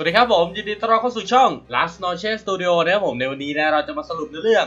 สวัสดีครับผม ยินดีต้อนรับเข้าสู่ช่อง Last Noche Studio นะครับผมในวันนี้นะเราจะมาสรุปในเรื่อง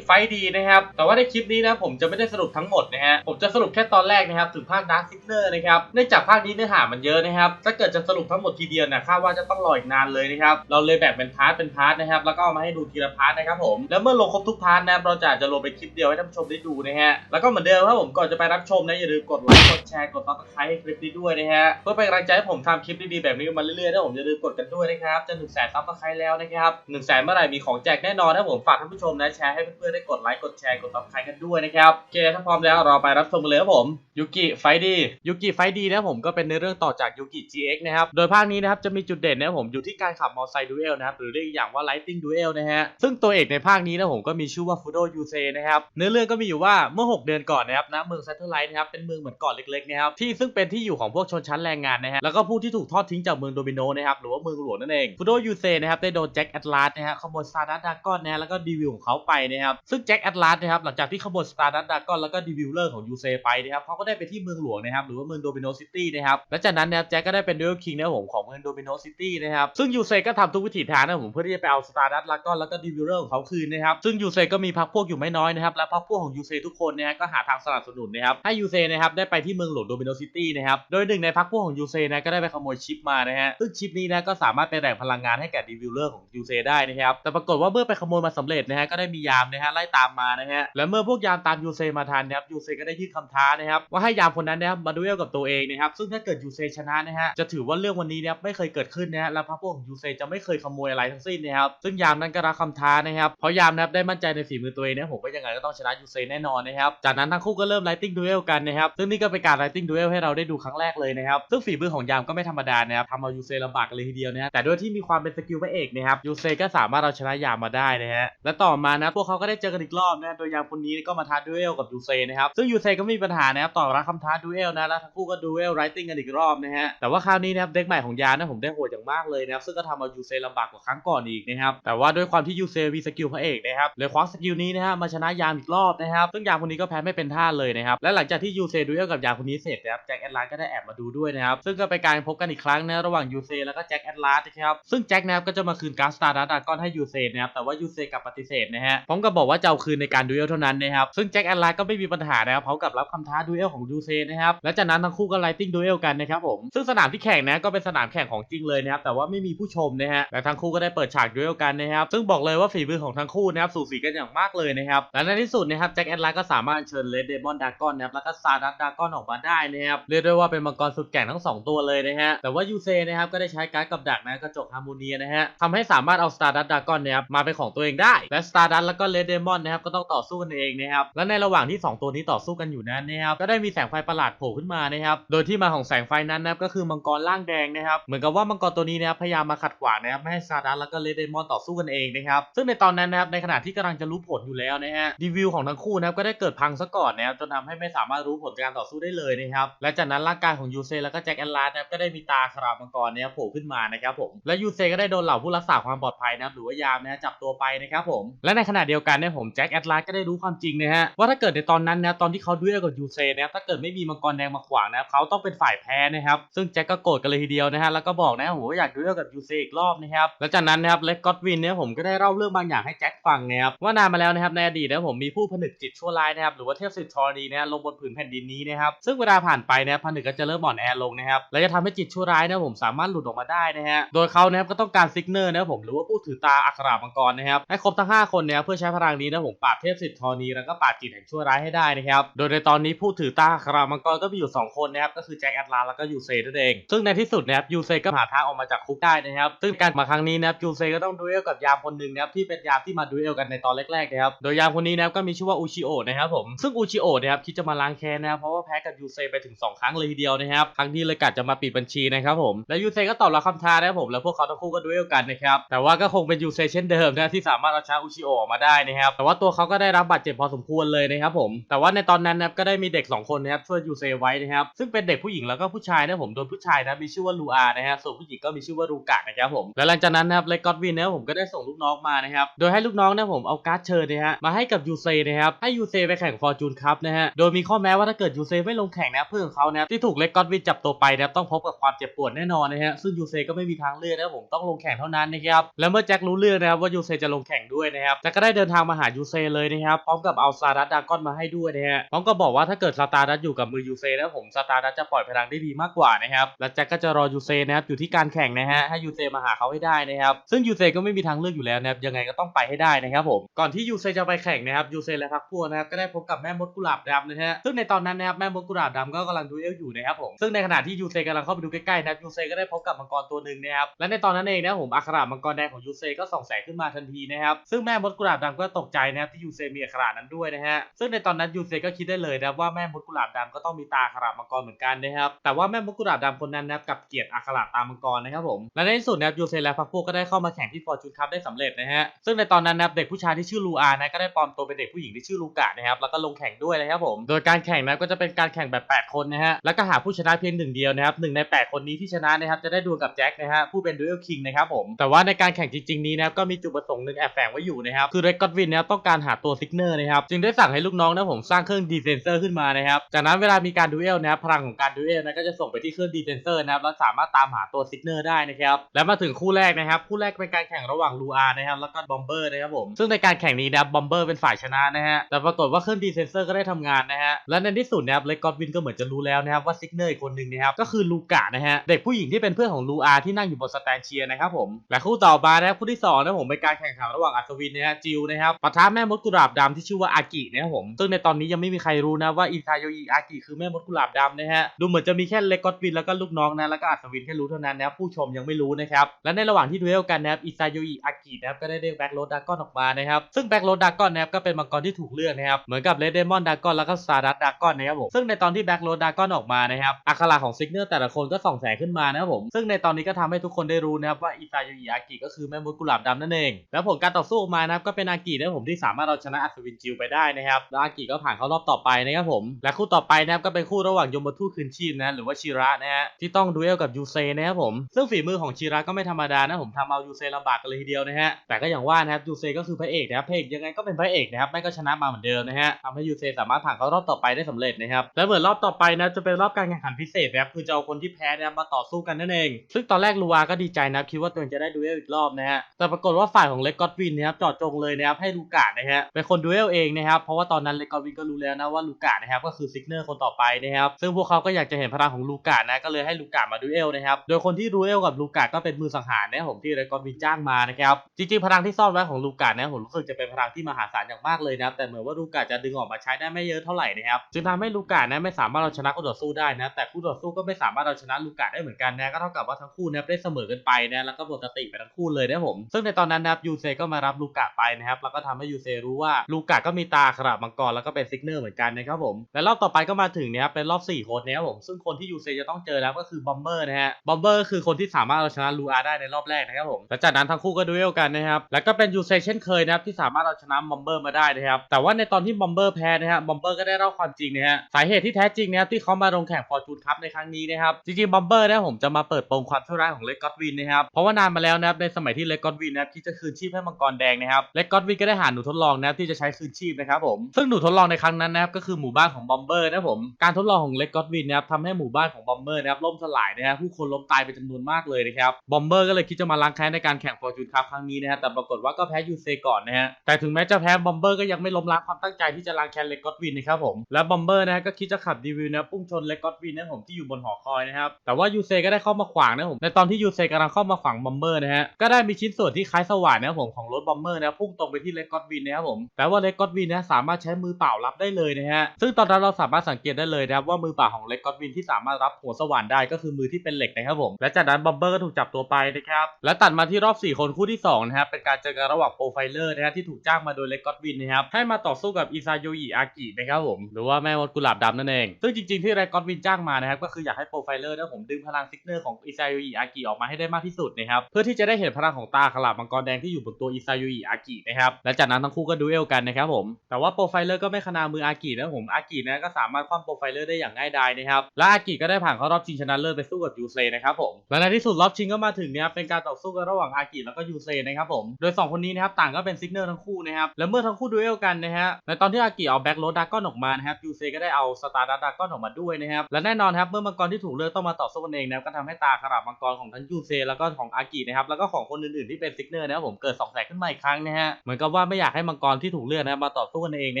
ไฟดีนะครับ แต่ว่าในคลิปนี้นะผมจะไม่ได้สรุปทั้งหมดนะฮะผมจะสรุปแค่ตอนแรกนะครับ ถึงภาค Dark Signal นะครับเนื่องจากภาคนี้เนื้อหามันเยอะนะครับ ถ้าเกิดจะสรุปทั้งหมดทีเดียวนะคาดว่าจะต้องรออีกนานเลยนะครับเราเลยแบ่งเป็นพาร์ทเป็นพาร์ทนะครับแล้วก็เอามาให้ดูทีละพาร์ทนะครับผมแล้วเมื่อลงครบทุกพาร์ทนะรเราจะจะลงเป็นคลิปเดียวให้ท่านผู้ชมได้ดูนะฮะแล้วก็เหมือนเดิมครับผมก่อนจะไปรับชมนะอย่าลืมกดไลค์กดแชร์กดซับสไครต์ให้คลิปนี้ด้วยนะฮะเพื่อเป็นกำลังใจให้ผมทำคลิปดีๆแบบนี้มาเรื่อยๆนะผมอย่าลืมกดกันด้วยนะครับ จะหนึ่งแสนซับสไครต์แล้วนะครับหนึ่งแสนเมื่อไหร่มีของแจกแน่นอนนะผมฝากท่านผู้ชมนะแชร์ให้เพื่อนๆได้กดไลค์กดแชร์กดซับสไครต์กันด้วยนะครับโอเคถ้าพร้อมแล้วเราไปรับชมกันเลยครับผมยูกิไฟดียูกิไฟดีนะผมก็เป็นในเรื่องต่อจากยูกิ GX นะครับโดยภาคนี้นะครับจะมีจุดเด่นนะผมอยู่ที่การขับมอเตอร์ไซค์ดูเอลนะครับหรือเรียกอย่างว่า Lighting Duel นะฮะซึ่งตัวเอกในภาคนี้นะผมก็มีชื่อว่าฟูโดยูเซนะครับเนื้อเรื่องก็มีอยู่ว่าเมื่อ 6 เดือนก่อนนะครับณเมืองซัตเทอร์ไลท์นะครับเป็นเมืองเหมือนเกาะเล็กๆนะครับที่ซึ่งเป็นที่อยู่ของพวกชนชั้นแรงงานนะฮะแล้วก็ผู้ที่ถูกทอดทิ้งจากเมืองโดมิโนนะครับหรือว่าเมืองหลวงนั่นเองฟูโดยูเซนะครับได้โดนแจ็คแอตลาสนะฮะขโมยสตาร์ดัตดากอนนะฮะแล้วก็ดีวิวของเขาไปนะครับซึ่งแจ็คแอตลาสนะครับหลังจากที่ขโมยสตาร์ดัตดากอนแล้วก็ดีวิวเลอร์ของยูเซไปนะครับเขาก็ได้ไปที่เมืองหลวงนะครับหรือว่าเมืองโดมิโนซิตี้นะครับและจากนั้นนะครับแจ็คก็ได้เป็นดูเอลคิงนะครับผมของเมืองโดมิโนซิตี้นะครับซึ่งยูเซก็ทำทุกวิถีทางนะครับผมเพื่อที่จะไปเอาสตาร์ดัตดากอนแล้วก็ดีวิวเลอร์ของเขาคืนนะครับซึ่งยูเซก็มีพรรคพวกอยู่ไม่น้อยนะครับและพรรคพวกของยูเซทุกคนนะฮะก็หาทางสนับสนุนนะครับให้ยูเซนะครับได้ไปที่เมืองหลวงโดมิโนซิตี้นะครับโดยหนึ่งในพรรคพวกของยูเซนะก็ได้ไปขโมยชิปมานะฮะซึ่งชิปนี้นะก็สามารถไปแบ่งพลังงานให้แก่ดีวิวเลอร์ของยูเซได้นะครับแต่ปรากฏว่าเมื่อไปขโมยมาสำเร็จนะฮะก็ได้มียามนะฮะไล่ตามมานะฮะและเมื่อพวกยามตามยูเซมาทันนะครับยูเซก็ได้ยื่นคำท้านะครับว่าให้ยามคนนั้นนะครับมาดูเอลกับตัวเองนะครับซึ่งถ้าเกิดยูเซชนะนะฮะจะถือว่าเรื่องวันนี้นะครับไม่เคยเกิดขึ้นนะฮะและพรรคพวกของยูเซจะไม่เคยขโมยอะไรทั้งสิ้นนะครับซึ่งยามนั้นก็รับคำท้านะครับเพราะยามนะครับได้มั่นใจในฝีมือตัวเองนะผมว่ายังไงก็ต้องชนะยูเซแน่นอนนะครับจากนั้นทั้งคู่ก็เริ่มไลติ้งดูเอลกันนะครับซึ่งนี่ก็เป็นการไลติ้งดูเอลให้เราได้ดูครั้งแรกเลยนะครับซึ่งฝีมือของยามก็ไม่ธรรมดานะครับทำเอายูเซลำบากเลยทีเดียวนะฮะแต่ด้วยที่มีความเป็นสกิลพระเอกนะครับยูเซก็สามารถเอาชนะยามมาได้นะฮะและต่อมานะพวกเขาก็ได้เจอกันอีกรอบนะโดยยามคนนี้ก็มาท้าดูเอลกับยูเซนะครับซึ่งยูเซก็ไม่มีปัญหานะครับต่อรับคำท้าดูเอลนะแล้วทั้งคู่ก็ดูเอลไรติ้งกันอีกรอบนะฮะแต่ว่าคราวนี้นะครับเด็กใหม่ของยามนะผมได้โหดอย่างมากเลยนะครับซึ่งก็ทำเอายูเซลำบากกว่าครั้งก่อนอีกนะครับแต่ว่าด้วยความที่ยูเซมีสกิลพระเอกนะครับเลยคว้าสกิลนี้นะฮะมาชนะยามอีกรอบนะครับซึ่งยามคนนี้ก็แพ้ไม่เป็นท่าเลยนะครับและหลังจากที่ยูเซดูเอลกับยามคนนี้เสร็จนะครับแจ็คแอดลาสก็ได้แอบมาดูด้วยนะครับซึ่งก็เป็นการพบกันอีกครั้งนะระหว่างยูเซแล้วก็แจ็คแอดลาสนะครับซึ่งแจ็คนะครับก็จะมาคืนการ์ดสตาร์ดัตดากอนให้ยูเซนะครับแต่ว่ายูเซกับปฏิเสธนะฮะพร้อมกับบอกว่าจะเอาคืนในการดูเอลเท่านั้นนะครับซึ่งแจ็คแอดลาสก็ไม่มีปัญหานะครับเขากับรับคำท้าดูเอลของยูเซนะครับและจากนั้นทั้งคู่ก็ไลติ้งดูเอลกันนะครับผมซึ่งสนามที่แข่งนะก็เป็นสนามแข่งของจริงเลยนะครับแต่ว่าไม่มีผู้ชมนะฮะและทั้งคู่ก็ได้เปิดฉากดูเอลกันนะครับซึ่งบอกเลยว่าฝีมือของทั้งคู่นะครับสูสีกันอย่างมากเลยนะครับและในที่สุดนะครับแจ็คแอดลาสก็สามารถเชิญเลดเดมอนดากอนนะครับแล้วก็ซาดัตดากอนออกมาได้นะครับเรียกได้ว่าเป็นมังกรสุดแก่งทั้งสองตัวเลยนะฮะแต่ว่ายูเซนะครับก็ได้ใช้การ์ดกับดักนะกระจกฮาร์โมเนียนะฮะทำให้สามารถเอาสตาร์ดัตดากอนนะครับมาเป็นของตัวเองได้ และสตาร์ดัตแล้วก็เลดเดมอนนะครับก็ต้องต่อสู้กันเองนะครับและในระหว่างที่ 2 ตัวนี้ต่อสู้กันอยู่นั้นนะครับก็ได้มีแสงไฟประหลาดโผล่ขึ้นมานะครับโดยที่มาของแสงไฟนั้นนะครับก็คือมังกรล่างแดงนะครับเหมือนกับว่ามังกรตัวนี้นะครับพยายามมาขัดขวางนะครับไม่ให้สตาร์ดัตแล้วก็เลดเดมอนต่อสู้กันเองนะครับซึ่งในตอนนั้นนะครับในขณะที่กำลังจะรู้ผลอยู่แล้วนะฮะรีวิวของทั้งคู่นะครับก็ได้เกิดพังซะก่อนนะครับจนทำให้ไม่สามารถรู้ผลการต่อสู้ได้เลยนะครับและจากนั้นร่างกายของยูเซแล้วก็แจ็คแอนลาสนะครับก็ได้มีตาคราบมังกรเนี่ยโผล่ขึ้นมานะครับผมและยูเซก็ได้โดนเหล่าผู้รักษาความปลอดภัยนะครับหรือว่ายามนะจับตัวไปนะครับผมและในขณะเดียวกันเนี่ยผมแจ็คแอตลาสก็ได้รู้ความจริงนะฮะว่าถ้าเกิดในตอนนั้นนะตอนที่เขาดูเอลกับยูเซนะครับถ้าเกิดไม่มีมังกรแดงมาขวางนะครับเขาต้องเป็นฝ่ายแพ้นะครับซึ่งแจ็คก็โกรธกันเลยทีเดียวนะฮะแล้วก็บอกนะโหอยากดูเอลกับยูเซอีกรอบนะครับแล้วจากนั้นนะครับเล็กก็ตวินเนี่ยผมก็ได้เล่าเรื่องบางอย่างให้แจ็คฟังนะครับว่านานมาแล้วนะครับในอดีตนะผมมีผู้ผนึกจิตชั่วร้ายนะครับหรือว่าเทพสิทธิ์ธรณีนะลงบนผืนแผ่นดินนี้นะครับซึ่งเวลาผ่านไปนะผนึกก็จะเริ่มอ่อนแอลงนะครับและจะทำให้จิตชั่วร้ายนะผมสามารถหลุดออกมาได้นะฮะโดยเขานะครับก็ต้องการซิกเนอร์นะครับผมหรือว่าผู้ถือตาอัครามังกรนะครับให้ครบทั้ง 5 คนนะครับเพื่อใช้พลังนี้นะผมปราบเทพสิทธิ์ธรณีแล้วก็ปราบจิตแห่งชั่วร้ายให้ได้นะครับโดยในตอนนี้ผู้ถือตาอัครามังกรก็มีอยู่ 2 คนนะครับก็คือแจ็คแอตลาแล้วก็ยูเซนั่นเอง ซึ่งในที่สุดนะครับยูเซก็หาทางออกมาจากคุกได้นะครับซึ่งการมาครั้งนี้นะครับยูเซก็ต้องดูเอลกับยามคนหนึ่งนะครับที่เป็นยามที่มาดูเอลกันในตอนแรกๆนะครับโดยยามคนนี้นะครับก็มีชื่อว่าอูชิโอนะครับผมซึ่งอูชิโอนะครับคิดจะมาล้างแค้นนะครับเพราะว่าแพ้กับยูเซไปถึง 2 ครั้งเลยทีเดียวนะครับครั้งนี้เลยกะจะมาปิดบัญชีนะครับผมและยูเซก็ตอบรับคำท้านะครับผมแล้วพวกเขาทั้งคู่ก็ดูเอลกันนะครับแต่ว่าก็คงเป็นยูเซเช่นเดิมนะที่สามารถเอาชนะอูชิโอออกมาได้นะครับแต่ว่าตัวเขาก็ได้รับบาดเจ็บพอสมควรเลยนะครับผมแต่ว่าในตอนนั้นนะครับก็ได้มีเด็ก 2 คนนะครับช่วยยูเซไว้นะครับซึ่งเป็นเด็กผู้หญิงแล้วก็ผู้ชายนะผมโดยผู้ชายนะมีชื่อว่าลูอานะฮะส่วนผู้หญิงก็มีชื่อว่ารูกะนะครับผมและหลังจากนั้นนะครับเลกอตวินนะผมก็ได้ส่งลูกน้องมานะครับโดยให้ลูกน้องนะผมเอาการ์ดเชิญนะฮะมาให้กับยูเซนะครับให้ยูเซไปแข่งฟอร์จูนคัพนะฮะโดยมีข้อแม้ว่าถ้าเกิดยูเซไม่ลงแข่งนะเพื่อนของเขานะที่ถูกเลกอตวินจับตัวไปนะต้องพบกับความเจ็บปวดแน่นอนนะฮะซึ่งยูเซก็ไม่มีมีทางเลือกนะครับผมต้องลงแข่งเท่านั้นนะครับแล้วเมื่อแจ็ครู้เรื่องนะครับว่ายูเซจะลงแข่งด้วยนะครับแจ็คก็ได้เดินทางมาหายูเซเลยนะครับพร้อมกับเอาซาดัสดากอนมาให้ด้วยนะฮะพร้อมกับบอกว่าถ้าเกิดสตาร์ดัสอยู่กับมือยูเซนะผมสตาร์ดัสจะปล่อยพลังได้ดีมากกว่านะครับและแจ็คก็จะรอยูเซนะครับอยู่ที่การแข่งนะฮะให้ยูเซมาหาเขาให้ได้นะครับซึ่งยูเซก็ไม่มีทางเลือกอยู่แล้วนะครับยังไงก็ต้องไปให้ได้นะครับผมก่อนที่ยูเซจะไปแข่งนะครับยูเซและพักพวกนะครับก็ได้พบกับแม่มดกุหลาบดำนะฮะซึ่งในตอนนั้นนะครับแม่มดกุหลาบดำก็กำลังดูเอลอยู่นะครับผมซึ่งในขณะที่ยูเซกำลังเข้าไปดูใกล้ๆนะยูเซก็ได้พบกับมังกรตัวหนึ่งนะครับและในตอนนั้นเองนะผมอัครามังกรแดงของยูเซก็ส่องแสงขึ้นมาทันทีนะครับซึ่งแม่มดกุหลาบดำก็ตกใจนะครับที่ยูเซมีอัครานั้นด้วยนะฮะซึ่งในตอนนั้นยูเซก็คิดได้เลยนะว่าแม่มดกุหลาบดำก็ต้องมีตาอัครามังกรเหมือนกันนะครับแต่ว่าแม่มดกุหลาบดำคนนั้นนะครับกับเกียดอัคราตามังกรนะครับผมและในที่สุดนะครับยูเซและพักพวกก็ได้เข้ามาแข่งที่ฟอร์จูนคัพได้สำเร็จนะฮะซึ่งในตอนนั้นนะครับเด็กผู้ชายที่ชื่อลูอานะก็ได้ปลอมตัวเป็นเด็กผู้หญิงที่ชื่อลูกะนะครับแล้วก็ลงแข่งด้วยนะครับผมโดยการแข่งนะก็จะเป็นการแข่งแบบ 8 คนนะฮะแล้วก็หาผู้ชนะเพียงหนึ่งเดียวนะครับหนึ่งใน 8 คนนี้ที่ชนะนะครับจะได้ดวลกับแจ็คนะนะฮะผู้เป็นดูเอลคิงนะครับผม แต่ว่าในการแข่งจริงๆนี้นะครับก็มีจุดประสงค์หนึ่งแอบแฝงไว้อยู่นะครับ คือเรกกอดวินนะครับต้องการหาตัวซิกเนอร์นะครับ จึงได้สั่งให้ลูกน้องนะผมสร้างเครื่องดีเซนเซอร์ขึ้นมานะครับ จากนั้นเวลามีการดูเอลนะครับพลังของการดูเอลนะก็จะส่งไปที่เครื่องดีเซนเซอร์นะครับแล้วสามารถตามหาตัวซิกเนอร์ได้นะครับและมาถึงคู่แรกนะครับคู่แรกเป็นการแข่งระหว่างลูอานะครับแล้วก็บอมเบอร์นะครับผมซึ่งในการแข่งนี้นะบอมเบอร์เป็นฝ่ายชนะนะฮะแต่ปรากฏว่าเครื่องดีเซนเซอร์ก็ได้ทำงานนะฮะและในที่สุดนะครับเลกกอดวินก็เหมือนจะรู้แล้วนะครับว่าซิกเนอร์อีกคนหนึ่งนะครับก็คือลูกะนะฮะเด็กผู้หญิงที่เป็นเพื่อนของลูอาที่นั่งอยู่บนสแตนเชียร์นะครับผมและคู่ต่อมานะครับคู่ที่สองนะผมเป็นการแข่งขันระหว่างอัศวินนะฮะจิวนะครับปะทะแม่มดกุหลาบดำที่ชื่อว่าอากินะครับผมซึ่งในตอนนี้ยังไม่มีใครรู้นะว่าอิซาโยอิอากิคือแม่มดกุหลาบดำนะฮะดูเหมือนจะมีแค่เลกกอดวินแล้วก็ลูกน้องนะแล้วก็อัศวินแค่รู้เท่านั้นนะครับผู้ชมยังไม่รู้นะครับและในระหว่างที่ดูเอลกันนะครับอิซาโยอิอากินะครับก็ได้เรียกแบ็กโรดดากอนออกมานะครับซึ่งแบ็กโรดดากอนนะครับก็เป็นมังกรที่ถูกเลือกนะครับเหมือนกับเลดเดมอนดากอนแล้วก็ซาดัสดากอนนะครับผมซึ่งในตอนที่แบ็กโรดดากอนออกมานะครับอัคราของซิกเนอร์แต่ละคนก็ส่องแสงขึ้นมานะครับผมซึ่งในตอนนี้ก็ทำให้ทุกคนได้รู้นะครับว่าอิซาโยอิอากิก็คือแม่มดกุหลาบดำนั่นเอง แล้วผลการต่อสู้ออกมานะครับก็เป็นอากินะครับผมที่สามารถเอาชนะอัศวินจิวไปได้นะครับแล้วอากิก็ผ่านเข้ารอบต่อไปนะครับผม และคู่ต่อไปนะครับก็เป็นคู่ระหว่างยมทูตคืนชีพนะหรือว่าชิระนะฮะที่ต้องดูเอลกับยูเซนะครับผมซึ่งฝีมือของชิระก็ไม่ธรรมดานะผมทำเอายูเซลำบากกันเลยทีเดียวนะฮะแต่ก็อย่างว่านะครับยูเซก็คือพระเอกนะครับพระเอกยังไงก็เป็นพระเอกนะครับไม่ก็ชนะมาเหมือนเดิมนะฮะทำให้ยูเซสามารถผ่านเข้ารอบต่อไปได้สำเร็จนะครับและเหมือนรอบต่อไปนะจะเป็นรอบการแข่งขันพิเศษนะครับคือจะเอาคนที่แพ้นะครับมาต่อสู้กันนั่นเอง ซึ่งตอนแรกลูวาก็ดีใจนะครับคิดว่าตัวเองจะได้ดูเอลอีกรอบนะฮะแต่ปรากฏว่าฝ่ายของเลกกอดวินนะครับจอดจงเลยนะครับให้ลูกานะฮะเป็นคนดูเอลเองนะครับเพราะว่าตอนนั้นเลกกอดวินก็รู้แล้วนะว่าลูกานะครับก็คือซิกเนอร์คนต่อไปนะครับซึ่งพวกเขาก็อยากจะเห็นพลังของลูกานะก็เลยให้ลูกามาดูเอลนะครับโดยคนที่ดูเอลกับลูกาก็เป็นมือสังหารนะผมที่เลกกอดวินจ้างมานะครับจริงๆพลังที่ซ่อนไว้ของลูกานะผมรู้สึกจะเป็นพลังที่มหาศาลอย่างมากเลยนะครับแต่เหมือนว่าลูกาจะดึงออกมาใช้ได้ไม่เยอะเท่าไหร่นะครับจึงทำให้ลูกานะไม่สามารถเอาชนะคู่ต่อสู้ได้นะแต่คู่ต่อสู้ก็ไม่สามารถเอาชนะลูกาได้เหมือนกันนะก็เท่ากับว่าทั้งคู่นะครับได้เสมอกันไปนะแล้วก็หมดสติไปทั้งคู่เลยนะครับผม ซึ่งในตอนนั้นนะครับยูเซก็มารับลูกะไปนะครับแล้วก็ทำให้ยูเซรู้ว่าลูกะก็มีตาขนาดมังกรแล้วก็เป็นซิกเนอร์เหมือนกันนะครับผมและรอบต่อไปก็มาถึงนะครับเป็นรอบ4คนนะครับผมซึ่งคนที่ยูเซจะต้องเจอแล้วก็คือบอมเบอร์นะฮะบอมเบอร์คือคนที่สามารถเอาชนะลูอาได้ในรอบแรกนะครับผมและจากนั้นทั้งคู่ก็ดูเอลกันนะครับแล้วก็เป็นยูเซเช่นเคยนะครับที่สามารถเอาชนะบอมเบอร์มาได้นะครับแต่ว่าในตอนที่บอมเบอร์แพ้นะฮะบอมเบอร์ก็ได้เล่าความจริงนะฮะสาเหตุที่แท้จริงนะครับที่เขามาลงแข่งฟอร์จูนคัพในครั้งนี้นะครับจริงๆบอมเบอร์นะผมจะมาเปิดโปงความชั่วร้ายของเลกกอดวินนะครับเพราะว่านานมาแล้วนะครับในสมัยที่เลกกอดวินนะครับที่จะคืนชีพให้มังกรแดงนะครับเลกกอดวินก็ได้หาหนูทดลองนะครับที่จะใช้คืนชีพนะครับผมซึ่งหนูทดลองในครั้งนั้นนะครับก็คือหมู่บ้านของบอมเบอร์นะครับผมการทดลองของเลกกอดวินนะครับทำให้หมู่บ้านของบอมเบอร์นะครับล่มสลายนะครับผู้คนล้มตายเป็นจำนวนมากเลยนะครับบอมเบอร์ก็เลยคิดจะมาล้างแค้นในการแข่งฟอร์จูนคัพครั้งนี้นะฮะแต่ปรากฏว่าก็แพ้ยูเซก่อนนะฮะแต่ถึงแม้จะแพ้บอมเบอร์ก็ยังไม่ล้มล้างความตั้งใจที่จะล้างแค้นเลกกอดวินนะครับผมและบอมเบอร์นะฮะก็คิดจะขับดีวิวนะพุ่งชนเลกก็อดวินนะผมที่อยู่บนหอคอยนะครับแต่ว่ายูเซก็ได้เข้ามาขวางนะผมในตอนอนที่ยูเซกำลังเข้ามาขวางบอมเบอร์นะฮะก็ได้มีชิ้นส่วนที่คล้ายสว่านนะครับผมของรถบอมเบอร์นะพุ่งตรงไปที่เลกกอดวินนะครับผมแต่ว่าเลกกอดวินนะสามารถใช้มือเปล่ารับได้เลยนะฮะซึ่งตอนนั้นเราสามารถสังเกตได้เลยนะครับว่ามือเปล่าของเลกกอดวินที่สามารถรับหัวสว่านได้ก็คือมือที่เป็นเหล็กนะครับผมและจากนั้นบอมเบอร์ก็ถูกจับตัวไปนะครับและตัดมาที่รอบ 4 คนคู่ที่2นะครับเป็นการเจอกันระหว่างโปรไฟเลอร์นะฮะที่ถูกจ้างมาโดยเลกกอดวินนะครับให้มาต่อสู้กับอิซาโยอิอากินะครับผมหรือว่าแม่มดกุหลาบดำนั่นเองซึ่งจริงๆที่เลกกอดวินจ้างมานะครับก็คืออยากให้โปรไฟเลอร์นะผมดึงพลังซิกเนอร์ของอิซาโยอิอากิออกมาให้ได้มากที่สุดนะครับเพื่อที่จะได้เห็นพลังของตาขลาบมังกรแดงที่อยู่บนตัวอิซาโยอิอากินะครับและจากนั้นทั้งคู่ก็ดูเอลกันนะครับผมแต่ว่าโปรไฟเลอร์ก็ไม่ขนามืออากินะผมอากินะก็สามารถคว่ำโปรไฟเลอร์ได้อย่างง่ายดายนะครับและอากิก็ได้ผ่านเข้ารอบชิงชนะเลิศไปสู้กับยูเซนะครับผมและในที่สุดรอบชิงก็มาถึงเนี่ยเป็นการต่อสู้กันระหว่างอากิแล้วก็ยูเซนะครับผมโดยสองคนนี้นะครับต่างก็เป็นซิกเนอร์ทั้งคู่นะครับและเมื่อทั้งคู่ดูเอลกันนะฮะในตอนที่อากิเอาแบ็กโรดดากอนออกมานะครับยูเซก็ได้เอาสตาร์ดากอนออกมาด้วยนะครับและแน่นอนครับเมื่อมังกรที่ถูกเลือกต้องมาต่อสู้กันเองนะครับก็ทำให้ตาขราบมังกรของทั้งยูเซแล้วก็ของอากินะครับแล้วก็ของคนอื่นๆที่เป็นซิกเนอร์นะครับผมเกิดสองแสงขึ้นมาอีกครั้งนะฮะเหมือนกับว่าไม่อยากให้มังกรที่ถูกเลือกนะมาต่อสู้กันเองน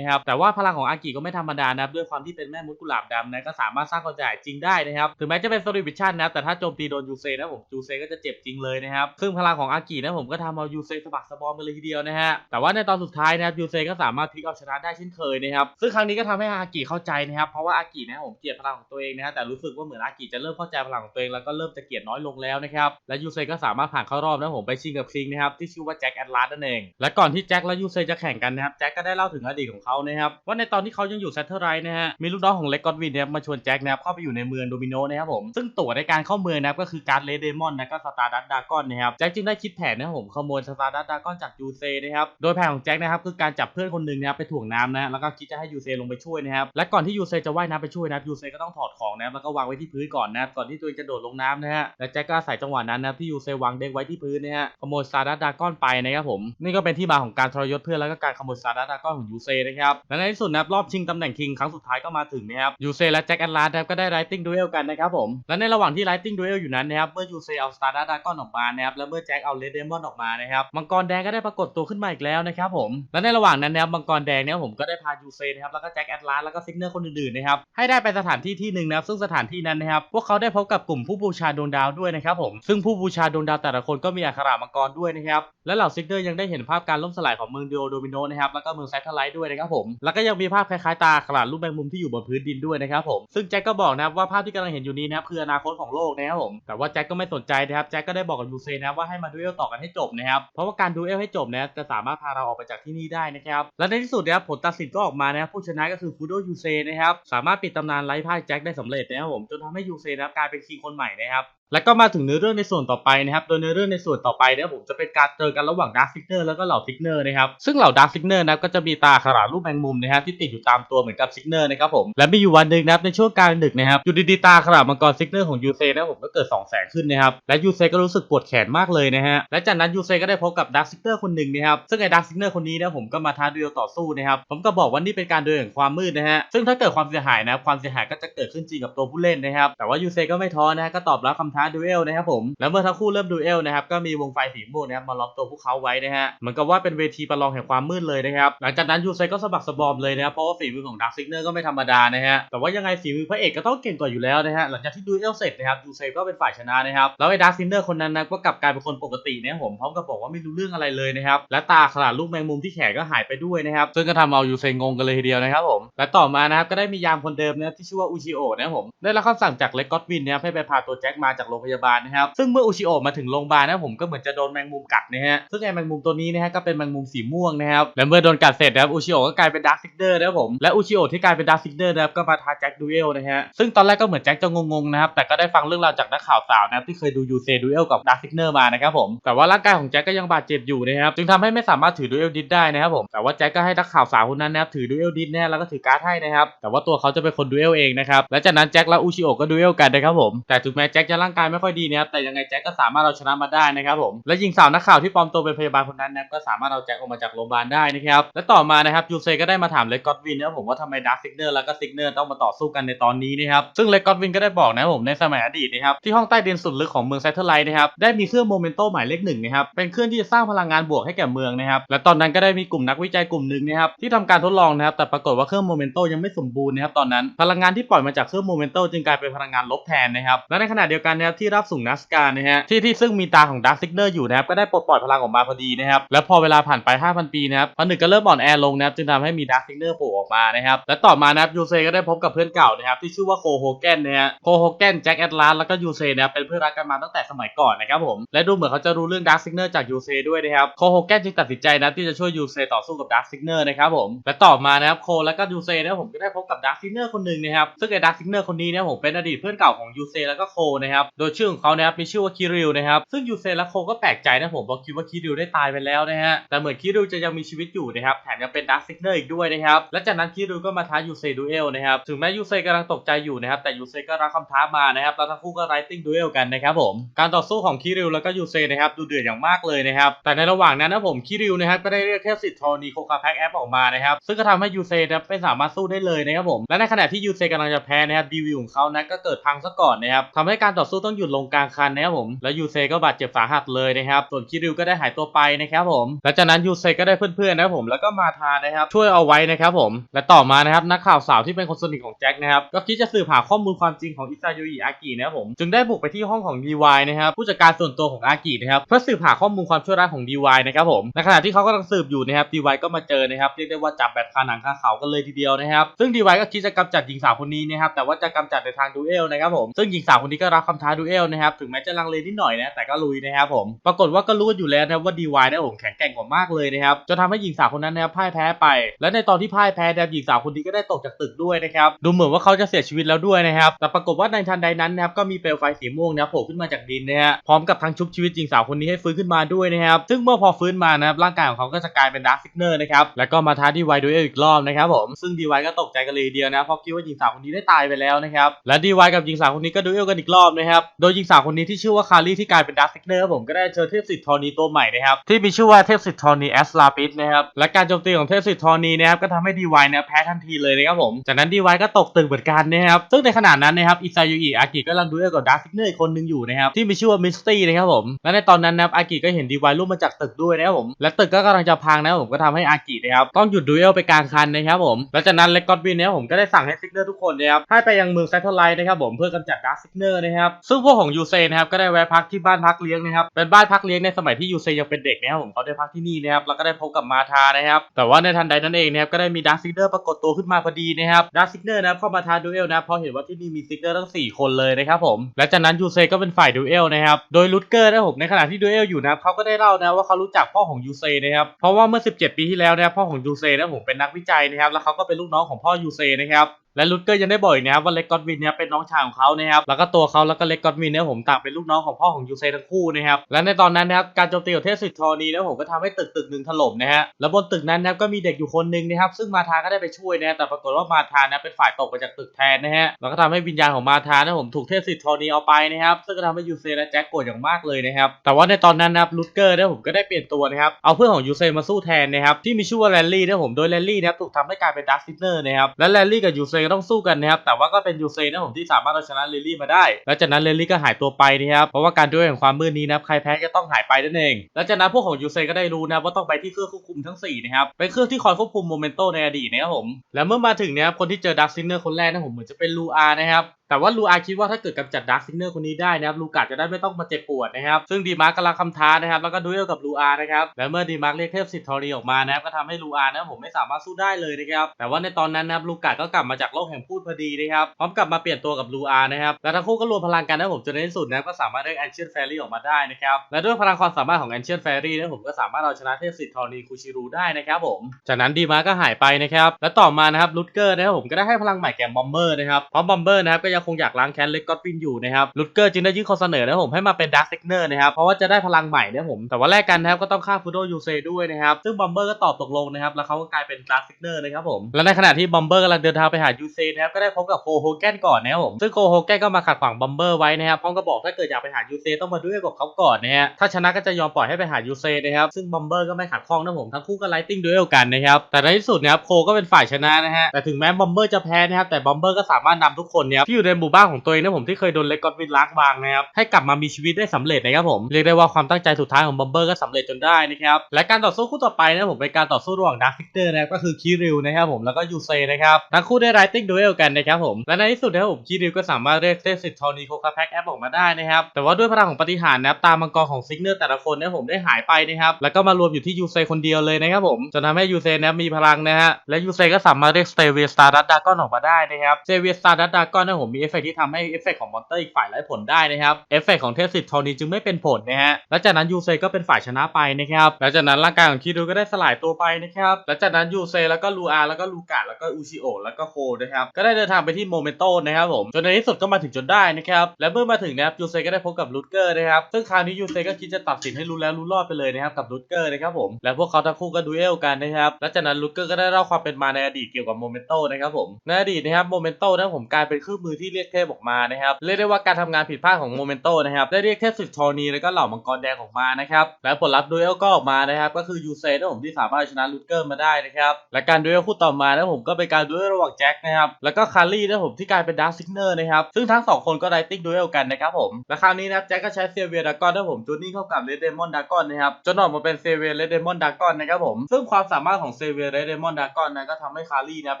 ะครับแต่ว่าพลังของอากิก็ไม่ธรรมดานะครับด้วยความที่เป็นแม่มดกุหลาบดำนะก็สามารถสร้างความเสียหายจริงได้นะครับถึงแม้จะเป็นโซลิวิชั่นนะแต่ถ้าโจมตีโดนยูเซนะผมยูเซก็จะเจ็บจริงเลยนะครับซึ่งพลังของอากินะผมก็ทำเอายูเซสะบักสะบอมไปเลยทีเดียวนะฮะแต่ว่าในตอนสุดท้ายนะครับยูเซก็สามารถพลิกเอาชนะได้เช่นเคยนะครับซึ่งครั้งนี้ก็ทำให้อากิเข้าใจนะครับเพราะว่าอากินะผมเกลียดพลังของตัวเองนะฮะแต่รู้สึกว่าเหมือนอากิจะเริ่มเข้าใจพลังของตัวเองแล้วก็เริ่มจะเกลียดน้อยลงแล้วนะครับ และยูเซก็สามารถผ่านเข้ารอบนะผมไปชิงกับคิงนะครับที่ชื่อว่าแจ็คแอดลาสนั่นเอง และก่อนที่แจ็คและยูเซจะแข่งกันนะครับแจ็คก็ได้เล่าถึงอดีตของเขานะครับว่าในตอนที่เขายังอยู่แซตเทอร์ไรนะฮะมีลูกน้องของเล็กกอดวินเนะครับมาชวนแจ็คนะครับเข้าไปอยู่ในเมืองโดมิโนนะครับผมซึ่งตั๋วในการเข้าเมืองนะครับก็คือการ์ดเลเดมอนนะก็สตาร์ดัตดากอนนะครับแจ็คจึงได้คิดแผนนะครับผมขโมยสตาร์ดัตดากอนจากยูเซนะครับโดยแผนของแจ็คนะครับคือการจับเพื่อนคนหนึ่งนะครับไปถ่วงน้ำนะแล้วก็คิดจะให้ยูเซลงไปช่วยนะครับและก่อนที่ยูเซจะว่ายน้ำไปช่วยนะครับยูเซก็ต้องถอดของนะแล้วก็วางไว้ที่พื้นก่อนนะก่อนที่ตัวเองจะโดดลงน้ำนะฮะและแจ็คก็อาศัยจังหวะนั้นนะครับที่ยูเซวางเด็กไว้ที่พื้นนะฮะขโมยสตาร์ดดากอนไปนะครับผมนี่ก็เป็นที่มาของการทรยศเพื่อนแล้วก็การขโมยสตาร์ดดากอนของยูเซนะครับและในที่สุดนะครับรอบชิงตำแหน่งคิงครั้งสุดท้ายก็มาถึงนะครับยูเซและแจ็คแอนลาสนะครับก็ได้ไรติ้งดูเอลกันนะครับผมและในระหว่างที่ไรติ้งดูเอลอยู่นั้นนะครับเมื่อยูเซเอาสตาร์ดัตดากอนออกมานะครับและเมื่อแจ็คเอาเลดเดมอนออกมานะครับมังกรแดงก็ได้ปรากฏตัวขึ้นมาอีกแล้วนะครับผมและในระหว่างนั้นนะครับมังกรแดงเนี่ยผมก็ได้พายูเซนะครับแล้วก็แจ็คแอนลาสแล้วก็ซิกเนอร์คนอื่นๆนะครับให้ได้ไปสถานที่ที่หนึ่งนะครับซึ่งสถานที่นั้นนะครับพวกเขาได้พบกับกลุ่มผู้บูชาดวงดาวด้วยนะครับผมซึ่งผู้บูชาดวงดาวแต่ละคนก็มีอักขระมังกรด้วยนะครับและเหล่าซิกเนอร์ยังได้เห็นภาพการล่มสลายของเมืองเดโอโดมิโนนะครับแล้วก็เมืองแซทเทอร์ไลท์ด้วยนะครับผมแล้วก็ยังมีภาพคล้ายๆตาขนาดรูปแมงมุมที่อยู่บนพื้นดินด้วยนะครับผมซึ่งแจ็คก็บอกนะครับว่าภาพที่กำลังเห็นอยู่นี้นะครับคืออนาคตของโลกนะครับผมแต่ว่าแจ็คก็ไม่สนใจนะครับแจ็คก็ได้บอกกับยูเซนะว่าให้มาดูเอลต่อกันให้จบนะครับเพราะว่าการดูเอลให้จบนะจะสามารถพาเราออกไปจากที่นี่ได้นะครับและในที่สุดนะครับผลตัดสินก็ออกมานะครับผู้ชนะก็คือฟูโดยูเซนะครับสามารถปิดตำนานไร้พ่ายแจ็คได้สำเร็จนะครับผมจนทำให้ยูเซนะครับกลายเป็นคิงคนใหม่นะครับ แล้วก็มาถึงเนื้อเรื่องในส่วนต่อไปนะครับ โดยเนื้อเรื่องในส่วนต่อไปเนี่ยผมจะเป็นการเจอกันระหว่างดาร์คซิกเนอร์แล้วก็เหล่าซิกเนอร์นะครับ ซึ่งเหล่าดาร์คซิกเนอร์นะก็จะมีตาขนาดรูปแมงมุมนะครับที่ติดอยู่ตามตัวเหมือนกับซิกเนอร์นะครับผม และมีอยู่วันหนึ่งนะครับในช่วงกลางดึกนะครับอยู่ดีๆตาขนาดมังกรซิกเนอร์ของยูเซนะผมก็เกิดสองแสงขึ้นนะครับ และยูเซก็รู้สึกปวดแขนมากเลยนะฮะ และจากนั้นยูเซก็ได้พบกับดาร์คซิกเนอร์คนหนึ่งนะครับ ซึ่งไอ้ดาร์คซิกเนอร์คนนี้นะผมก็มาท้าดูเอลต่อสู้นะครับ ผมก็บอกว่านี่เป็นการดูเอลแห่งความมืดนะฮะ ซึ่งถ้าเกิดความเสียหายนะความเสียหายก็จะเกิดขึ้นจริงกับตัวผู้เล่นนะครับ แต่ว่ายูเซก็ไม่ท้อนะก็ตอบรับคำท้าดูเอลนะครับผม แล้วเมื่อทั้งคู่เริ่มดูเอลนะครับก็มีวงไฟสีม่วงนะครับมาล้อมตัวพวกเขาไว้นะฮะเหมือนกับว่าเป็นเวทีประลองแห่งความมืดเลยนะครับหลังจากนั้นยูเซก็สะบักสะบอมเลยนะครับเพราะว่าฝีมือของดาร์คซิกเนอร์ก็ไม่ธรรมดานะฮะแต่ว่ายังไงฝีมือพระเอกก็ต้องเก่งกว่าอยู่แล้วนะฮะหลังจากที่ดูเอลเสร็จนะครับยูเซก็เป็นฝ่ายชนะนะครับแล้วไอ้ดาร์คซิกเนอร์คนนั้นนะก็กลับกลายเป็นคนปกตินะผมพร้อมกับบอกว่าไม่รู้เรื่องอะไรเลยนะครับและตาขนาดลูกแมงมุมที่แขนก็หายไปด้วยนะครับซึ่งก็ทำเอายูเซงงกันเลยทีเดียวนะครับผมและต่อมานะครับก็ได้มียามคนเดิมนะที่ชื่อว่าอุชิโอะนะผมได้รับคำสั่งจากเล็กก็อตวินนะครับให้ไปพาตัวแจ็คมาจากโรงพยาบาลนะครับ ซึ่งเมื่ออุชิโอะมาถึงโรงพยาบาลนะผมก็เหมือนจะโดนแมงมุมกัดนะฮะซึ่งไอ้แมงมุมตัวนี้นะฮะก็เป็นแมงมุมสีม่วงนะครับและเมื่อโดนกัดเสร็จนะครับอุชิโอะก็กลายเป็นดาร์คซิกเนอร์นะครับผมและอุชิโอะที่กลายเป็นดาร์คซิกเนอร์นะครับก็มาท้าแจ็คดูเอลนะฮะซึ่งตอนแรกก็เหมือนแจ็คจะงงๆนะครับแต่ก็ได้ฟังเรื่องราวจากนักข่าวสาวนะครับที่เคยดูยูเซดูเอลกับดาร์คซิกเนอร์มานะครับผมแต่ว่าร่างกายของแจ็คก็ยังบาดเจ็บอยู่นะครับจึงทำให้ไม่สามารถถือดูเอลดิสได้นะครับผมแต่ว่าแจ็คก็ให้นักข่าวสาวคนนั้นนะครับถือดูเอลดิสแน่แล้วก็ถือการ์ดให้นะครับแต่ว่าตัวเขาจะเป็นคนดูเอลเองนะครับและจากนั้นแจ็คและอุชิโอะก็ดูเอลกันนะครับผมแต่ถึงแม้แจ็คจะร่างกายไม่ค่อยดีนะครับแต่ยังไงแจ็คก็สามารถเอาชนะมาได้นะครับผมและหญิงสาวนักข่าวที่ปลอมตัวเป็นพยาบาลคนนั้นนะครับก็สามารถเอาแจ็คออกมาจากโรงพยาบาลได้นะครับและต่อมานะครับยูเซก็ได้มาถามเลกอตวินนะครับผมว่าทำไมดาร์คซิกเนอร์แล้วก็ซิกเนอร์ต้องมาต่อสู้กันในตอนนี้นะครับซึ่งเลกอตวินก็ได้บอกนะผมในสมัยอดีตนะครับที่ห้องใต้ดินสุดลึกของเมืองแซทเทอร์ไลท์นะครับได้มีเครื่องโมเมนโตหมายเลขหนึ่งนะครับเป็นเครื่องที่จะสร้างพลังงานบวกให้แก่เมืองนะครับและตอนนั้นก็ได้มีกลุ่มนักวิจัยกลุ่มหนึ่งนะครับที่ทำการทดลองนะครับแต่ปรากฏว่าเครื่องโมเมนโตยังไม่สมบูรณ์นะครับตอนนั้นพลังงานที่ปล่อยมาจากเครื่องโมเมนโตจึงกลายเป็นพลังงานลบแทนนะครับและในขณะเดียวกันนะครับที่รับส่งนัสการนะฮะที่ที่ซึ่งมีตาของดาร์คซิกเนอร์อยู่นะครับก็ได้ปลดปล่อยพลังออกมาพอดีนะครับและพอเวลาผ่านไป 5,000 ปีนะครับผนึกก็เริ่มอ่อนแอลงนะครับจึงทำให้มีดาร์คซิกเนอร์โผล่ออกมานะครับและต่อมานะครับยูเซก็ได้พบกับเพื่อนเก่านะครับที่ชื่อว่าโคโฮแกนนะฮะโคโฮแกนแจ็คแอตลาสแล้วก็ยูเซนะครับเป็นเพื่อนรักกันมาตั้งแต่สมัยก่อนนะครับผมและดูเหมือนเขาจะรู้เรื่องดาร์คซิกเนอร์จากยูเซด้วยนะครับโคโฮแกนจึงตัดสินใจนะที่จะช่วยยูเซต่อสู้กับดาร์คซิกเนอร์นะครับผมและต่อมานะครับโคและก็ยูเซนะผมก็ได้พบกับดาร์คซิกเนอร์คนหนึ่งนะครับซึ่งไอ้ดาร์คซิกเนอร์คนนี้เนี่ยผมเป็นอดีตเพื่อนเก่าของยูเซแล้วก็โคนะครับโดยชื่อของเขานะครับมีชื่อว่าคิริวนะครับซึ่งยูเซและโคก็แปลกใจนะผมเพราะคิดว่าคิริวได้ตายไปแล้วนะฮะแต่เหมือนคิริวจะยังมีชีวิตอยู่นะครับแถมยังเป็นดักซิกเนอร์อีกด้วยนะครับและจากนั้นคิริวก็มาท้ายูเซดูเอลนะครับถึงแม้ยูเซกำลังตกใจอยู่นะครับแต่ยูเซก็รับคำท้ามานะครับแล้วทั้งคู่ก็ไรติ้งดูเอลกันนะครับผมการต่อสู้ของคิริวแล้วก็ยูเซนะครับดูเดือดอย่างมากเลยนะครับแต่ในระหว่างนั้นนะผมคิริวนะครับก็ได้เรียกเทพสิทธิ์ทอนีโคคาแพ็กแอปออกมานะครับซึ่งก็ทำให้ยูเซนะไม่สามารถสู้ได้เลยนะครับผมและในขณะที่ยูเซกำลังจะแพ้นะครับดีวิวของเขานะก็เกิดพังซะก่อนนะครับทำให้การต่อสู้ต้องหยุดลงกลางคันนะครับผมและยูเซก็บาดเจ็บสาหัสเลยนะครับส่วนคิริวก็ได้หายตัวไปนะครับผมและจากนั้นยูเซก็ได้เพื่อนๆนะครับผมแล้วก็มาทานะครับช่วยเอาไว้นะครับผมและต่อมานะครับนักข่าวสาวที่เป็นคนสนิทของแจ็คนะครับก็คิดจะสืบหาข้อมูลความจริงของอิซาโยอิอากินะครับผมจึงได้บุกไปที่ห้องของ DY นะครับผู้จัดการส่วนตัวของอากินะครับเพื่อสืบหาข้อมูลความชั่วร้ายของ DY นะครับผมในขณะที่เขากำลังสืบอยู่นะครับ DY ก็มาเจอนะครับเรียกได้ว่าจับแบบคาหนังคาเขากันเลยทีเดียวนะครับซึ่ง DY ก็คิดจะกำจัดหญิงสาวคนนี้นะครับแต่ว่าจะกำจัดในทางดูเอลนะครับผมซึ่งหญิงสาวคนนี้ก็รับคำท้าดูเอลนะครับถึงแม้จะลังเลนิดหน่อยนะแต่ก็ลุยนะครับผมปรากฏว่าก็รู้กันอยู่แล้วนะครับว่า DY นะผมแข็งแกร่งกว่ามากเลยนะครับจนทำให้หญิงสาวคนนั้นนะครับพ่ายแพ้ไป และในตอนที่พ่ายแพ้นะหญิงสาวคนนี้ก็ได้ตกจากตึกด้วยนะครับดูเหมือนว่าเขาจะเสียชีวิตแล้วด้วยนะครับแต่ปรากฏว่าในทันใดนั้นนะครับก็มีเปลวไฟสีม่วงนะโผล่ขึ้นมาจากดินนะฮะพร้อมกับทั้งชุบชีวิตหญิงสาวคนนี้ให้ฟื้นขึ้นมาด้วยนะครับซึ่งเมื่อพอฟื้นมานะครับร่างกายของเขาก็จะกลายเป็นดาร์คซิกเนอร์นะครับแล้วก็มาท้าดีไวดูเอลอีกรอบนะครับผมซึ่งดีไวก็ตกใจกันเลยเดียวนะเพราะคิดว่าหญิงสาวคนนี้ได้ตายไปแล้วนะครับและดีไวกับหญิงสาวคนนี้ก็ดูเอลกันอีกรอบนะครับโดยหญิงสาวคนนี้ที่ชื่อว่าคารีที่กลายเป็นดาร์ซิกเนอร์ผมก็ได้เจอเทพสิทธิ์ทอนีตัวใหม่นะครับที่มีชื่อว่าเทพสิทธิ์ทอนีแอสลาปิสนะครับและการโจมตีของเทพสิทธิ์ทอนีนะครับก็ทำให้ดีไวเนี่ยแพ้ทันทีเลยนะครับผมจากนั้นดีไวก็ตกตึกเหมือนกันนะครับซึ่งในขณะนั้นนะครับอิซายุอิอากิก็กำลังดูเอลกับดาร์ซิกเนอร์อีกคนหนึ่งอยู่นะครับที่มีชื่อว่ามิสตี้นะครับผมและในตอนนั้นนะครับอากิก็เห็นดีไวลุกมาจากตึกด้วยนะครับผมและตึกก็กำลังจะพังนะครับผมก็ทำให้อากินะครับต้องหยุดดูเอลไปกลางคันนะครับผมและจากนั้นเล็กก็อดวินเนะครับผมก็ได้สั่งให้ซิกเนอร์ทุกคนนะครับให้ไปยังเมืองไซทอลไลท์นะครับผมเพื่อกำจัดดาร์ซิกเนอร์นะครับซึ่งพวกของยูเซนะครับก็ได้แวะพักที่บ้านพักเลี้ยงนะครับเป็นบ้านพักเลี้ยงในสมัยที่ยูเซยังเป็นเด็กนะครับผมเขาได้พักที่นี่นะครับแล้วก็ได้พบกับมาธานะครับแต่ว่าในทันใดนั้นเองนะครับก็ได้มีดาร์ซิกเนอร์ปรากฏตัวขึ้นมาพอดีนะครับดาร์ซิกเนอร์นะครับเข้ามาท้าดูเอลนะเพราะเห็นว่าที่นี่มีซิกเนอร์ทั้งสี่คนเลยนะครับผมและจากนั้นยูเซก็เป็นฝ่ายดูเอลนะครับโดยลุดเกอร์นะครับผมในขณะที่ดูเอลอยู่นะเขาก็ได้เล่านะว่าเขารู้จักพ่อของยูเซนะครับเพราะว่าเมื่อ 17 ปีที่แล้วนะครับพ่อของยูเซนะผมเป็นนักวิจัยนะครับแล้วเขาก็เป็นลูกน้องของพ่อยูเซนะครับ และลุดเกอร์ยังได้บอกอีกนะครับว่าเล็กกอดวินเนี่ยเป็นน้องชายของเขานะครับแล้วก็ตัวเขาแล้วก็เล็กกอดวินเนี่ยผมต่างเป็นลูกน้องของพ่อของยูเซทั้งคู่นะครับและในตอนนั้นนะครับการโจมตีของเทพสิทธิ์ทอนีนะผมก็ทำให้ตึกตึกหนึ่งถล่มนะฮะแล้วบนตึกนั้นนะครับก็มีเด็กอยู่คนหนึ่งนะครับซึ่งมาทาก็ได้ไปช่วยนะแต่ปรากฏว่ามาทานะเป็นฝ่ายตกไปจากตึกแทนนะฮะแล้วก็ทำให้วิญญาณของมาทานะผมถูกเทพสิทธิ์ทอนีเอาไปนะครับซึ่งก็ทำให้ยูเซและแจ็คโกรธอย่างมากเลยนะครับแต่ว่าในตอนนั้นนะครับลุดเกอร์เนี่ยผมก็ได้เปลี่ยนตัวนะครับเอาเพื่อนของยูเซมาสู้แทนนะครับที่มีชื่อว่าแรลลี่นะผมโดยแรลลี่นะครับถูกทำให้กลายเป็นดาร์คซิเนอร์นะครับและแรลลี่กับยูเซก็ต้องสู้กันนะครับแต่ว่าก็เป็นยูเซนะผมที่สามารถเอาชนะเลลี่มาได้ แล้วจากนั้นเลลี่ก็หายตัวไปนะครับเพราะว่าการด้วยแห่งความมืดนี้นะครับใครแพ้ก็ต้องหายไปนั่นเองแล้วจากนั้นพวกของยูเซก็ได้รู้นะว่าต้องไปที่เครื่องควบคุมทั้ง4นะครับเป็นเครื่องที่คอยควบคุมโมเมนโตในอดีตนะครับผมแล้วเมื่อมาถึงเนี่ยครับคนที่เจอดักซินเนอร์คนแรกนะผมเหมือนจะเป็นลูอานะครับ แต่ว่าลูอาคิดว่าถ้าเกิดกำจัดดาร์คซิกเนอร์คนนี้ได้นะครับลูกาจะได้ไม่ต้องมาเจ็บปวดนะครับซึ่งดีมาร์กกำลังคำท้านะครับแล้วก็ดูเอลกับลูอานะครับและเมื่อดีมาร์กเรียกเทพสิทธิ์ทอรีออกมานะครับก็ทำให้ลูอานะครับผมไม่สามารถสู้ได้เลยนะครับแต่ว่าในตอนนั้นนะครับลูกาก็กลับมาจากโลกแห่งพูดพอดีนะครับพร้อมกลับมาเปลี่ยนตัวกับลูอานะครับและทั้งคู่ก็รวมพลังกันนะผมจนในที่สุดนะครับก็สามารถได้แอนเชียนแฟรี่ออกมาได้นะครับและด้วยพลังความสามารถของแอนเชียนแฟรี่นะครับผมก็สามารถเอาชนะเทพสิทธิ์ทอรีคูชิรูได้นะครับผมจากนั้นดีมาร์กก็หายไปนะครับและต่อมานะครับลุดเกอร์นะครับผมก็ได้ให้พลังใหม่แก่บอมเบอร์นะครับเพราะบอมเบอร์นะครับก็ยังคงอยากล้างแค้นเล็กก็อดวินอยู่นะครับลุดเกอร์จึงได้ยื่นข้อเสนอนะผมให้มาเป็นดาร์คเซกเนอร์นะครับเพราะว่าจะได้พลังใหม่นะผมแต่ว่าแลกกันนะครับก็ต้องฆ่าฟูโดยูเซด้วยนะครับซึ่งบอมเบอร์ก็ตอบตกลงนะครับแล้วเขาก็กลายเป็นดาร์คเซกเนอร์นะครับผมและในขณะที่บอมเบอร์กำลังเดินทางไปหายูเซนะครับก็ได้พบกับโคโฮแกนก่อนนะครับผมซึ่งโคโฮแกนก็มาขัดขวางบอมเบอร์ไว้นะครับพร้อมกับอกถ้าเกิดอยากไปหายูเซต้องมาด้วยกับเขาก่อนนะฮะถ้าชนะก็จะยอมปล่อยให้ไปหายูเซนะครับซึ่งบอมเบอร์ก็ไม่ขัดข้องนะผมทั้งคู่ก็ไลติ้งด้วยกันนะครับแต่ในที่สุดนะครับโคก็เป็นฝ่ายชนะนะฮะแต่ถึงแม้บอมเบอร์จะแพ้นะครับแต่บอมเบอร์ก็สามารถนำทุกคนเนี่ยที่อยู่ในหมู่บ้านของตัวเองนะผมที่เคยโดนเลกกอนวินล้างบางนะครับให้กลับมามีชีวิตได้สำเร็จนะครับผมเรียกได้ว่าความตั้งใจสุดท้ายของบอมเบอร์ก็สำเร็จจนได้นะครับและการต่อสู้คู่ต่อไปนะผมเป็นการต่อสู้ระหว่างดาร์คฟิกเตอร์นะครับก็คือคิริวนะครับผมแล้วก็ยูเซนะครับทั้งคู่ได้ไรติ้งดูเอลกันนะครับผมและในที่สุดนะครับผมคิริวก็สามารถเรียกเทพสิทธิ์ทอนีโคคาแพ็กแอปออกมาได้นะครับแต่ว่าด้วยพลังของปฏิหารนะครับตามมังกรของซิกเนอร์แต่ละคนนะผมได้หายไปนะครับแล้วก็มารวมอยู่ที่ยูเซคนเดียวเลยนะครับผมจนทำให้ยูเซนะมีพลังนะฮะและยูเซก็สามารถเรียกสเตเวียสตาร์ดัตดากอนออกมาได้นะครับสเตเวียสตาร์ดัตดากอนนะผมมีเอฟเฟกที่ทำให้เอฟเฟกของมอนเตอร์อีกฝ่ายไร้ผลได้นะครับเอฟเฟกของเทพสิทธิ์ทอนี้จึงไม่เป็นผลนะฮะและจากนั้นยูเซก็เป็นฝ่ายชนะไปนะครับและจากนั้นร่างกายของคิดูก็ได้สลายตัวไปนะครับและจากนั้นยูเซแล้วก็ลูอาแล้วก็ลูกาแล้วก็อูชิโอแล้วก็โคนะครับก็ได้เดินทางไปที่โมเมนโตนะครับผมจนในที่สุดก็มาถึงจนได้นะครับและเมื่อมาถึงนะครับยูเซก็ได้พบกับลูเกอร์นะครับซึ่งคราวนี้ยูเซก็คิดจะตัดสินให้รู้แล้วรู้รอดไปเลยนะครับกับลูเกอร์นะครับผมและพวกเขาทั้งคู่ก็ดูเอลกันนะครับและจากนั้นลูเกอร์ก็ได้เล่าความเป็นมาในอดีตเกี่ยวกับโมเมนโตนะครับผมในอดีตนะครับโมเมนโตนะผมกลายเป็นเครื่องมือที่เรียกเทพออกมานะครับเรียกได้ว่าการทำงานผิดพลาดของโมเมนโตนะครับได้เรียกเทพสุดทอนีแล้วก็เหล่ามังกรแดงออกมานะครับและผลลัพธ์ดูเอลก็ออกมานะครับก็คือยูเซนะผมที่สามารถชนะลูเกอร์มาได้นะครับและการดูเอลคู่ต่อมานะผมก็เป็นการดูเอลระหว่างแจ็คนะครับแล้วก็คาร์ลี่นะผมที่กลายเป็นดาร์ซิกเนอร์นะครับซึ่งทั้งสองคนก็ไดติ้งดูเอลกันนะครับผมและคราวนี้นะแจ็คก็ใช้เซเวียดากอนนะผมจูนี่เข้ากับเลดเดมอนดากอนนะครับจนออกมาเป็นเซเวียเลดเดมอนดากอนนะครับผมซึ่งความสามารถของเซเวียเลดเดมอนดากอนนะก็ทำให้คาร์ลี่นะเ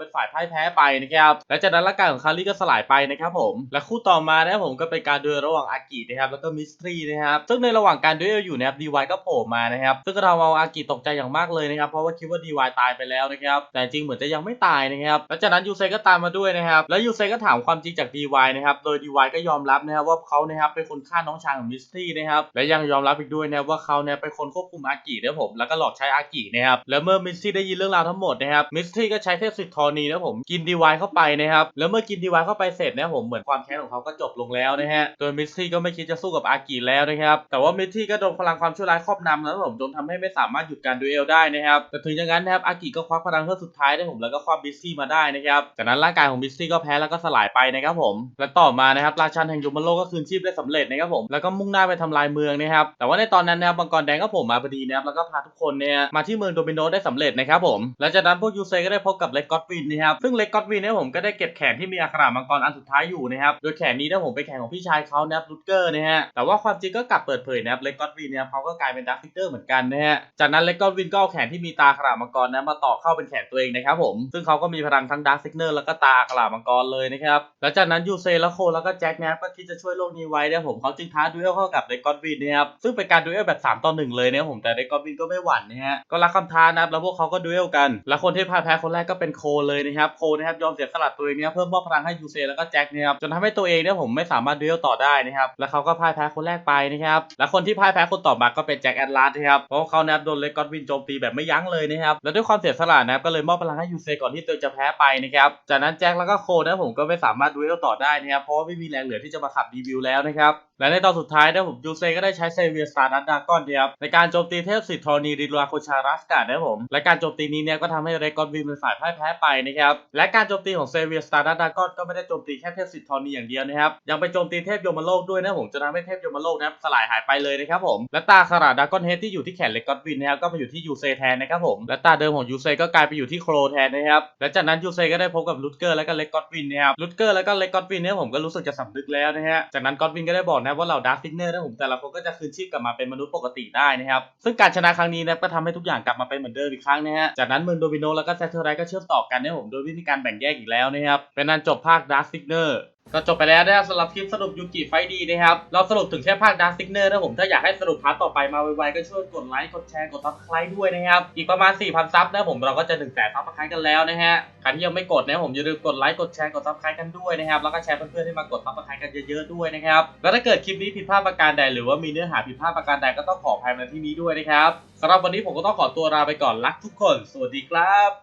ป็นฝ่ายพ่ายแพ้ไปนะครับและจากนั้นร่างกายของคาร์ลี่ก็สลายไปนะครับผมและคู่ต่อมานะครับผมก็เป็นการดูเอลระหว่างอากินะครับแล้วก็มิสทรีนะครับซึ่งในระหว่างการดูเอลอยู่นะครับดีวายก็โผล่มานะครับซึ่งก็ทำเอาอากิตกใจอย่างมากเลยนะครับเพราะว่าคิดว่าดีวายตายไปแล้วนะครับแต่จริงเหมือนจะยังไม่ตายนะครับและจากนั้นยูเซก็ตามมาด้วยนะครับแล้วยูเซก็ถามความจริงจากดีวายนะครับโดยดีวายก็ยอมรับนะครับว่าเขานะครับเป็นคนฆ่าน้องชายของมิสทรีนะครับและยังยอมรับอีกด้วยนะว่าเขาเนี่ยเป็นคนควบคุมอากินะครับผมแล้วก็หลอกใช้อากินะครับแล้วเมื่อมิสทรีได้ยินเรื่องราวทั้งหมดนะครับมิสทรีก็ใช้เทพสิทธิ์ธรณีนะผมกินดีวายเข้าไปนะครับแล้วเมื่อกินดีวายเข้าไปเสร็จนะผมเหมือนความแค้นของเขาก็จบลงแล้วนะฮะ โดยมิสทรีก็ไม่คิดจะสู้กับอากิแล้วนะครับ แต่ว่ามิสทรีก็โดนพลังความชั่วร้ายครอบงำแล้วผมจนทำให้ไม่สามารถหยุดการดูเอลได้นะครับ แต่ถึงอย่างนั้นนะครับอากิก็ควักพลังเครื่อสุดท้ายได้ผมแล้วก็ครอบมิสทรีมาได้นะครับ จากนั้นร่างกายของมิสทรีก็แพ้แล้วก็สลายไปนะครับผม และต่อมานะครับราชันแห่งยมโลกก็คืนชีพได้สำเร็จนะครับผม แล้วก็มุ่งหน้าไปทำลายเมืองนะครับ แต่ว่าในตอนนั้นนะครับมังกรแดงก็โผล่มาพอดีนะครับแล้วก็พาทุกคนเนี่ยมาที่เมืองโดมิโนได้สำเร็จนะครับผมและจากนั้นพวกยูเซก็ได้พบกับเลกกอตวินนะครับซึ่งเลกกอตวินเนี่ยผมก็ได้เก็บแขนที่มีอักขระมังกรอันสุดท้ายอยู่นะครับ โดยแขนนี้เนี่ยผมเป็นแขนของพี่ชายเขานะครับลูเกอร์นะฮะ แต่ว่าความจริงก็กลับเปิดเผยนะครับเลกอตวินเนี่ยเขาก็กลายเป็นดักฟิกเกอร์เหมือนกันนะฮะ จากนั้นเลกอตวินก็เอาแขนที่มีตากขระมังกรนะมาต่อเข้าเป็นแขนตัวเองนะครับผม ซึ่งเขาก็มีพลังทั้งดักซิกเนอร์แล้วก็ตากขระมังกรเลยนะครับ แล้วจากนั้นยูเซและโคแล้วก็แจ็คนะครับก็คิดจะช่วยโลกนี้ไว้นะผมเขาจึงท้าดูเอลเข้ากับเลกอตวินนะครับ ซึ่งเป็นการดูเอลแบบ3ต่อ1เลยนะครับผมแต่เลกอตวินก็ไม่หวั่นนะฮะ ก็รับคำท้านะครับแล้วพวกเขาก็ดูเอลกัน และคนที่พ่ายแพ้คนแรกก็เป็นโคเลยนะครับ โคนะครับยอมเสียสละตัวเองเนี่ยเพิ่มมอบพลังให้ยูเซแล้วก็แจ็คนะครับจนทำให้ตัวเองเนี่ยผมไม่สามารถดูเอลต่อได้นะครับแล้วเขาก็พ่ายแพ้คนแรกไปนะครับและคนที่พ่ายแพ้คนต่อมาก็เป็นแจ็คแอดลาสนะครับเพราะเขาเนี่ยโดนเลกกอตวินโจมตีแบบไม่ยั้งเลยนะครับและด้วยความเสียสละนะครับก็เลยมอบพลังให้ยูเซก่อนที่ตัวจะแพ้ไปนะครับจากนั้นแจ็คแล้วก็โคนะผมก็ไม่สามารถดูเอลต่อได้นะครับเพราะว่าไม่มีแรงเหลือที่จะมาขับรีวิวแล้วนะครับ และในตอนสุดท้ายนะผมยูเซก็ได้ใช้เซเวียสตาร์ดัตดากอนนะครับในการโจมตีเทพสิทธิ์ธรณีริลาโคชารัสกาดนะครับผมและการโจมตีนี้เนี่ยก็ทำให้เรกอนวินเป็นฝ่ายพ่ายแพ้ไปนะครับและการโจมตีของเซเวียสตาร์ดัตดากอนก็ไม่ได้โจมตีแค่เทพสิทธิ์ธรณีอย่างเดียวนะครับยังไปโจมตีเทพยมโลกด้วยนะผมจะทำให้เทพยมโลกนะครับสลายหายไปเลยนะครับผมและตาขราดดากอนเฮดที่อยู่ที่แขนเรกอนวินนะครับก็มาอยู่ที่ยูเซแทนนะครับผมและตาเดิมของยูเซก็กลายไปอยู่ที่โครแทนนะครับและจากนั้นยูเซก็ได้พบกับลุตเกอร์และก็เลกอนวินนะครับลุตเกอร์และก็เลกอนวินเนี่ยผมก็รู้สึกจะสำนึกแล้วนะฮะจากนั้นกอนวินก็ได้บอกนะว่าเหล่าดาร์ฟิกเนอร์นะผมแต่ละคนก็จะคืนชีพกลับมาเป็นมนุษย์ปกติได้นะครับซึ่งการชนะครั้งนี้นะก็ทำให้ทุกอย่างกลับมาเป็นเหมือนเดิมอีกครั้งนะฮะจากนั้นเมืองโดมิโนแล้วก็แซทเทอร์ไรก็เชื่อมต่อกันนะผมโดยวิธีการแบ่งแยกอีกแล้วนะครับเป็นนันจบภาคดาร์ฟิกเนอร์ ก็จบไปแล้วนะครับสำหรับคลิปสรุปยูกิไฟดีนะครับ เราสรุปถึงแค่ภาคดาร์ซิกเนอร์นะผม ถ้าอยากให้สรุปพาร์ทต่อไปมาไวๆก็ช่วยกดไลค์ กดแชร์ กดซับสไครต์ด้วยนะครับ อีกประมาณ 4,000 ซับนะผมเราก็จะ1นึ่งแสนซับสไครต์กันแล้วนะฮะใครที่ยังไม่กดนะผมอย่าลืมกดไลค์ กดแชร์ กดซับสไครต์กันด้วยนะครับ แล้วก็แชร์เพื่อนๆให้มากดซับสไครต์กันเยอะๆด้วยนะครับ แล้วถ้าเกิดคลิปนี้ผิดพลาดประการใดหรือว่ามีเนื้อหาผิดพลาดประการใดก็ต้องขออภัยมาที่นี้ด้วยนะครับสำหรับวันนี้ผมก็ต้องขอตัวลาไปก่อนรักทุกคน สวัสดีครับ